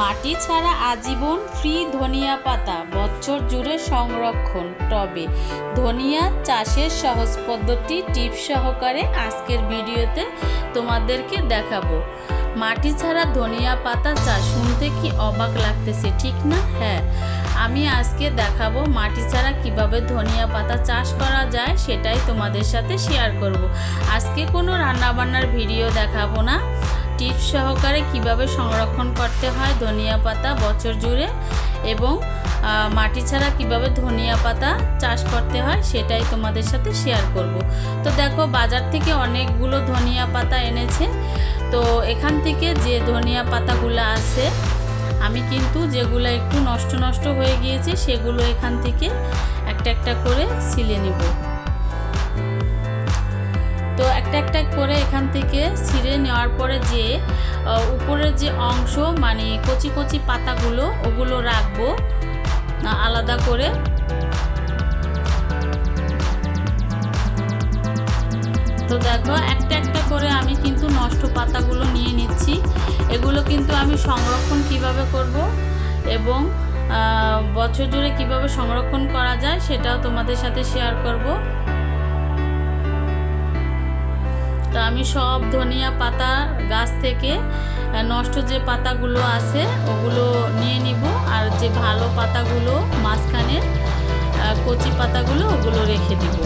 মাটি ছাড়া আজীবন ফ্রি ধনিয়া পাতা, বছর জুড়ে সংরক্ষণ। টবে ধনিয়া চাষের সহজ পদ্ধতি টিপস সহকারে আজকের ভিডিওতে তোমাদেরকে দেখাবো। মাটি ছাড়া ধনিয়া পাতা চাষ শুনতে কি অবাক লাগতেছে, ঠিক না? হ্যাঁ আমি আজকে দেখাবো মাটি ছাড়া কীভাবে ধনিয়া পাতা চাষ করা যায়, সেটাই তোমাদের সাথে শেয়ার করব। আজকে কোনো রান্নাবান্নার ভিডিও দেখাবো না। টিপস সহকারে কীভাবে সংরক্ষণ করতে হয় ধনিয়া পাতা বছর জুড়ে এবং মাটি ছাড়া কীভাবে ধনিয়া পাতা চাষ করতে হয় সেটাই তোমাদের সাথে শেয়ার করব। তো দেখো, বাজার থেকে অনেকগুলো ধনিয়া পাতা এনেছে। তো এখান থেকে যে ধনিয়া পাতাগুলো আছে, আমি কিন্তু যেগুলো একটু নষ্ট নষ্ট হয়ে গিয়েছে সেগুলো এখান থেকে একটা একটা করে ছিলে নিব। একটা একটা করে এখান থেকে ছিঁড়ে নেওয়ার পরে যে উপরের যে অংশ মানে কচি কচি পাতাগুলো, ওগুলো রাখব আলাদা করে। তো দেখো, একটা একটা করে আমি কিন্তু নষ্ট পাতাগুলো নিয়ে নিচ্ছি। এগুলো কিন্তু আমি সংরক্ষণ কীভাবে করব এবং বছর জুড়ে কীভাবে সংরক্ষণ করা যায় সেটাও তোমাদের সাথে শেয়ার করব। তো আমি সব ধনিয়া পাতা গাছ থেকে নষ্ট যে পাতাগুলো আছে, ওগুলো নিয়ে নিব। আর যে ভালো পাতাগুলো মাঝখানের কচি পাতাগুলো, ওগুলো রেখে দিব।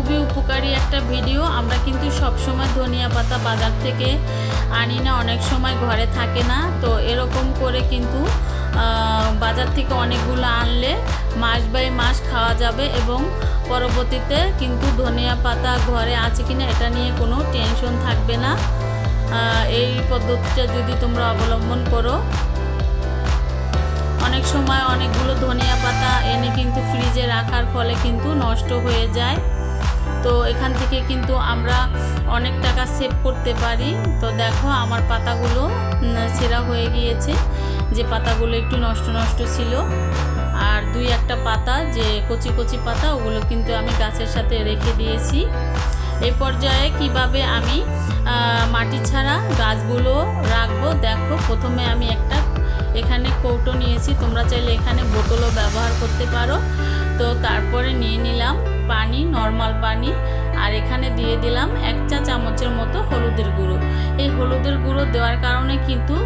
খুবই উপকারী একটা ভিডিও। আমরা কিন্তু সব সময় ধনিয়া পাতা বাজার থেকে আনি না, অনেক সময় ঘরে থাকে না। তো এরকম করে কিন্তু বাজার থেকে অনেকগুলো আনলে মাস বাই মাস খাওয়া যাবে এবং পরবর্তীতে কিন্তু ধনিয়া পাতা ঘরে আছে কিনা এটা নিয়ে কোনো টেনশন থাকবে না। এই পদ্ধতিটা যদি তোমরা অবলম্বন করো। অনেক সময় অনেকগুলো ধনিয়া পাতা এনে কিন্তু ফ্রিজে রাখার ফলে কিন্তু নষ্ট হয়ে যায়। তো এখান থেকে কিন্তু আমরা অনেক টাকা সেভ করতে পারি। তো দেখো আমার পাতাগুলো সেরা হয়ে গিয়েছে। যে পাতাগুলো একটু নষ্ট নষ্ট ছিল। আর দুই একটা পাতা, যে কচি কচি পাতা, ওগুলো কিন্তু আমি গাছের সাথে রেখে দিয়েছি। এই পর্যায়ে কীভাবে আমি মাটি ছাড়া গাছগুলো রাখব? দেখো, প্রথমে আমি একটা এখানে কৌটো নিয়েছি। তোমরা চাইলে এখানে বোতলও ব্যবহার করতে পারো। তো তারপরে নিয়ে নিলাম। পানি নর্মাল পানি, আর এখানে দিয়ে দিলাম এক চা চামচের মতো হলুদের গুঁড়ো। এই হলুদের গুঁড়ো দেওয়ার কারণে কিন্তু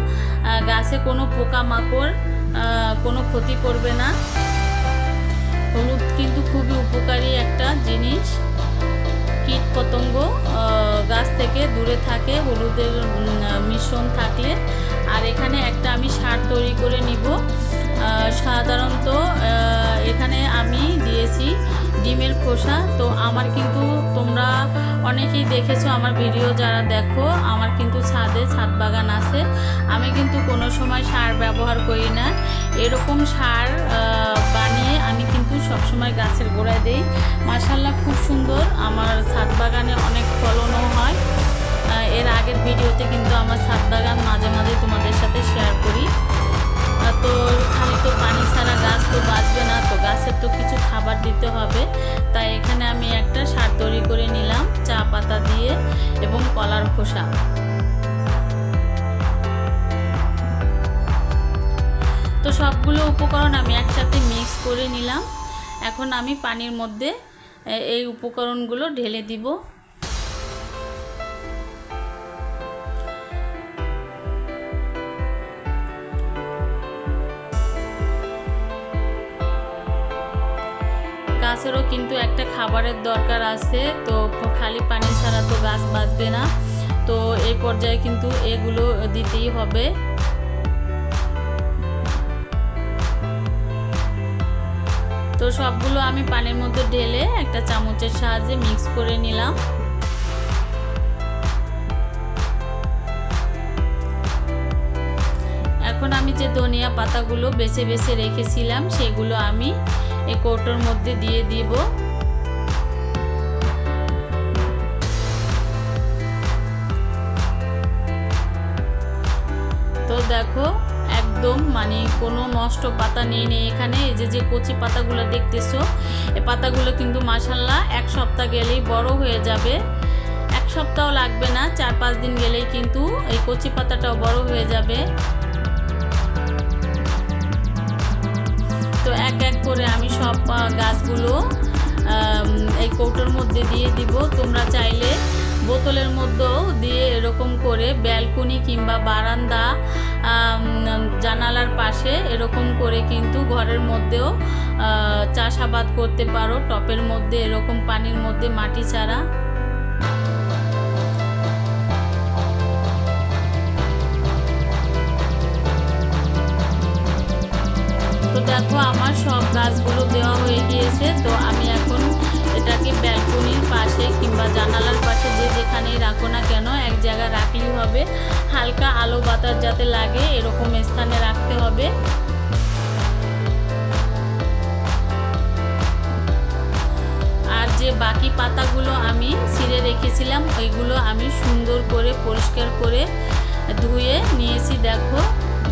গাছে কোনো পোকামাকড় কোনো ক্ষতি করবে না। হলুদ কিন্তু খুবই উপকারী একটা জিনিস। কীট পতঙ্গ গাছ থেকে দূরে থাকে, হলুদের মিশ্রণ থাকলে। আর এখানে একটা আমি সার তৈরি করে নিব। সাধারণত এখানে আমি দিয়েছি ডিমের খোসা। তো আমার কিন্তু তোমরা অনেকেই দেখেছ আমার ভিডিও, যারা দেখো, আমার কিন্তু ছাদে ছাদ বাগান আছে। আমি কিন্তু কোনো সময় সার ব্যবহার করি না। এরকম সার বানিয়ে আমি কিন্তু সবসময় গাছের গোড়ায় দেই। মাসাল্লাহ খুব সুন্দর। আমার ছাদ বাগানে অনেক ফলনও হয়। এর আগের ভিডিওতে কিন্তু আমার ছাদ বাগান মাঝে মাঝে তোমাদের সাথে শেয়ার করি। তো খালি তো পানি ছাড়া গাছ তো বাঁচবে না, তো গাছের তো কিছু খাবার দিতে হবে। তাই এখানে আমি একটা সার তৈরি করে নিলাম, চা পাতা দিয়ে এবং কলার খোসা। তো সবগুলো উপকরণ আমি একসাথে মিক্স করে নিলাম। এখন আমি পানির মধ্যে এই উপকরণগুলো ঢেলে দিব। গাছেরও কিন্তু একটা খাবারের দরকার আছে, তো খালি পানি ছাড়া তো গাছ বাঁচবে না। তো এই পর্যায়ে কিন্তু এগুলো দিতেই হবে। তো সবগুলো আমি পানির মধ্যে ঢেলে একটা চামচের সাহায্যে মিক্স করে নিলাম। এখন আমি যে ধনিয়া পাতাগুলো বেছে বেছে রেখেছিলাম, সেগুলো আমি এই কৌটোর মধ্যে দিয়ে দিব। তো দেখো, একদম মানে কোনো নষ্ট পাতা নেই নেই এখানে। এই যে যে কচি পাতাগুলো দেখতেছো এই পাতাগুলো কিন্তু মাসাল্লাহ এক সপ্তাহ গেলেই বড় হয়ে যাবে। এক সপ্তাহ লাগবে না, চার পাঁচ দিন গেলেই কিন্তু এই কচি পাতাটাও বড় হয়ে যাবে। এক এক করে আমি সব গাছগুলো এই কৌটোর মধ্যে দিয়ে দিব। তোমরা চাইলে বোতলের মধ্যেও দিয়ে এরকম করে ব্যালকনি কিংবা বারান্দা জানালার পাশে এরকম করে কিন্তু ঘরের মধ্যেও চাষাবাদ করতে পারো। টপের মধ্যে এরকম পানির মধ্যে মাটি চারা দেখো আমার সব গাছগুলো দেওয়া হয়ে গিয়েছে, তো আমি এখন এটাকে ব্যালকনির পাশে কিংবা জানালার পাশে যে যেখানেই রাখো না কেন, এক জায়গায় রাখলেই হবে। হালকা আলো বাতাস যাতে লাগে, এরকম স্থানে রাখতে হবে। আর যে বাকি পাতাগুলো আমি ছিঁড়ে রেখেছিলাম, ওইগুলো আমি সুন্দর করে পরিষ্কার করে ধুয়ে নিয়েছি, দেখো।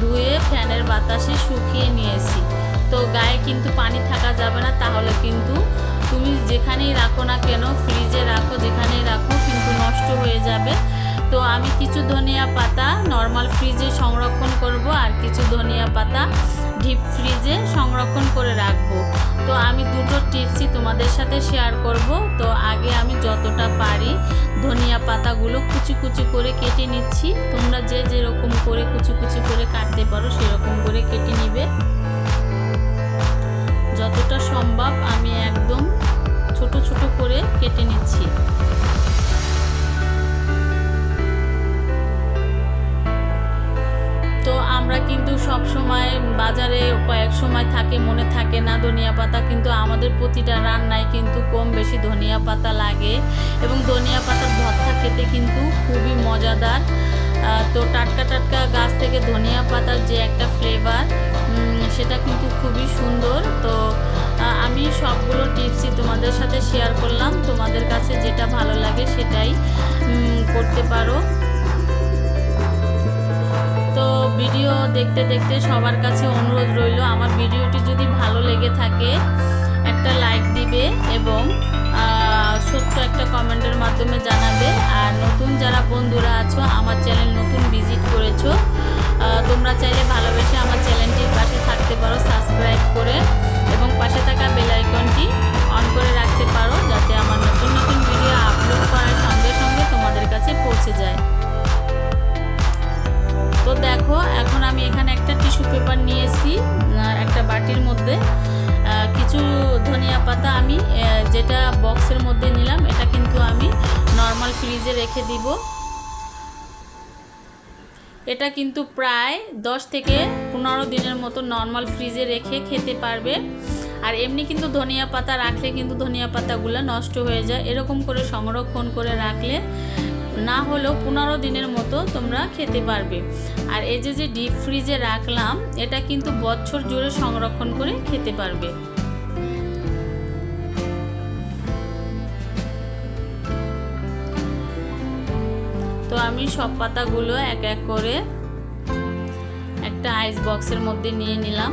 ধুয়ে ফ্যানের বাতাসে শুকিয়ে নিয়েছি। তো গায়ে কিন্তু পানি থাকা যাবে না, তাহলে কিন্তু তুমি যেখানেই রাখো না কেন ফ্রিজে রাখো, যেখানেই রাখো, কিন্তু নষ্ট হয়ে যাবে। তো আমি কিছু ধনিয়া পাতা নর্মাল ফ্রিজে সংরক্ষণ করব আর কিছু ধনিয়া পাতা ডিপ ফ্রিজে সংরক্ষণ করে রাখব। তো আমি দুটো টিপসই তোমাদের সাথে শেয়ার করব। তো আগে আমি যতটা পারি ধনিয়া পাতাগুলো কুচি কুচি করে কেটে নিচ্ছি। তোমরা যে যেরকম করে কুচি কুচি করে কাটতে পারো, সেরকম করে কেটে নিবে। যতটা সম্ভব আমি একদম ছোট ছোট করে কেটে নিচ্ছি। তো আমরা কিন্তু সব সময় বাজারে কয়েক সময় থাকে, মনে থাকে না ধনিয়া পাতা, কিন্তু আমাদের প্রতিটা রান্নায় কিন্তু কম বেশি ধনিয়া পাতা লাগে। এবং ধনিয়া পাতার ভর্তা খেতে কিন্তু খুবই মজাদার। তো টাটকা টাটকা গাছ থেকে ধনিয়া পাতার যে একটা ফ্লেভার সেটা কিন্তু খুবই সুন্দর। তো আমি সবগুলো টিপসই তোমাদের সাথে শেয়ার করলাম। তোমাদের কাছে যেটা ভালো লাগে সেটাই করতে পারো। তো ভিডিও দেখতে দেখতে সবার কাছে অনুরোধ রইল, আমার ভিডিওটি যদি ভালো লেগে থাকে, একটা লাইক দিবে এবং ছোট্ট একটা কমেন্টের মাধ্যমে জানাবে। আর নতুন যারা বন্ধুরা আছো, আমার চ্যানেল নতুন ভিজিট করেছ তোমরা চাইলে ভালোবেসে আমার চ্যানেলটির পাশে থাকতে পারো, সাবস্ক্রাইব করে এবং পাশে থাকা বেল আইকনটি অন করে রাখতে পারো, যাতে আমার নতুন নতুন ভিডিও আপলোড করার সঙ্গে সঙ্গে তোমাদের কাছে পৌঁছে যায়। তো দেখো, এখন আমি এখানে একটা টিস্যু পেপার নিয়েছি একটা বাটির মধ্যে। কিছু ধনিয়া পাতা আমি যেটা বক্সের মধ্যে নিলাম, এটা কিন্তু আমি নর্মাল ফ্রিজে রেখে দিব। এটা কিন্তু প্রায় দশ থেকে পনেরো দিনের মতো নর্মাল ফ্রিজে রেখে খেতে পারবে। আর এমনি কিন্তু ধনিয়া পাতা রাখলে কিন্তু ধনিয়া পাতাগুলো নষ্ট হয়ে যায়। এরকম করে সংরক্ষণ করে রাখলে না হলেও পনেরো দিনের মতো তোমরা খেতে পারবে। আর এই যে যে ডিপ ফ্রিজে রাখলাম, এটা কিন্তু বছর জুড়ে সংরক্ষণ করে খেতে পারবে। তো আমি সব পাতাগুলো এক এক করে একটা আইস বক্সের মধ্যে নিয়ে নিলাম।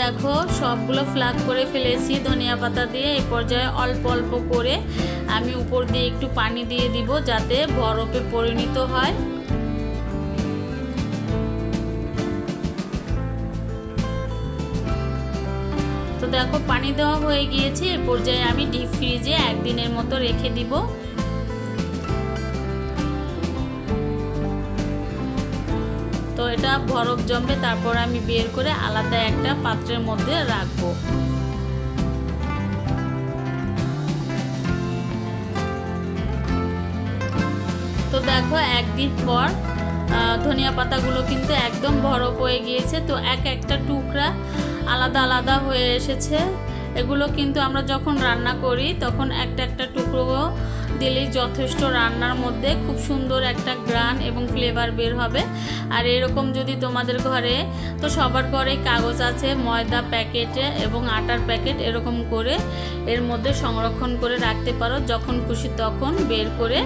দেখো, সবগুলো ফ্লাগ করে ফেলেছি, ধনিয়া পাতা দিয়ে। এই পর্যায়ে অল্প অল্প করে আমি উপর দিয়ে একটু পানি দিয়ে দিব যাতে বরফে পরিণত হয়। তো দেখো, পানি দেওয়া হয়ে গিয়েছে। এ পর্যায়ে আমি ডিপ ফ্রিজে একদিনের মতো রেখে দিব। এটা বরফ জমবে, তারপর আমি বের করে আলাদা একটা পাত্রের মধ্যে রাখব। তো দেখো, একদিন পর ধনিয়া পাতাগুলো কিন্তু একদম বরফ হয়ে গিয়েছে, তো এক একটা টুকরা আলাদা আলাদা হয়ে এসেছে। এগুলো কিন্তু আমরা যখন রান্না করি, তখন একটা একটা টুকরো দিলেই যথেষ্ট রান্নার মধ্যে খুব সুন্দর একটা গ্রান এবং ফ্লেভার বের হবে। আর এরকম যদি তোমাদের ঘরে, তো সবার ঘরে কাগজ আছে, ময়দা প্যাকেটে এবং আটার প্যাকেট এরকম করে এর মধ্যে সংরক্ষণ করে রাখতে পারো, যখন খুশি তখন বের করে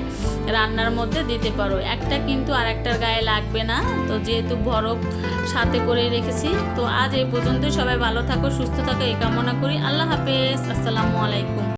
রান্নার মধ্যে দিতে পারো। একটা কিন্তু আর একটার গায়ে লাগবে না, তো যেহেতু বরফ সাথে করে রেখেছি, তো আজ এই পর্যন্ত সবাই ভালো থাকো, সুস্থ থাকো, এই কামনা করি। আল্লাহ হাফেজ, আসসালামু আলাইকুম।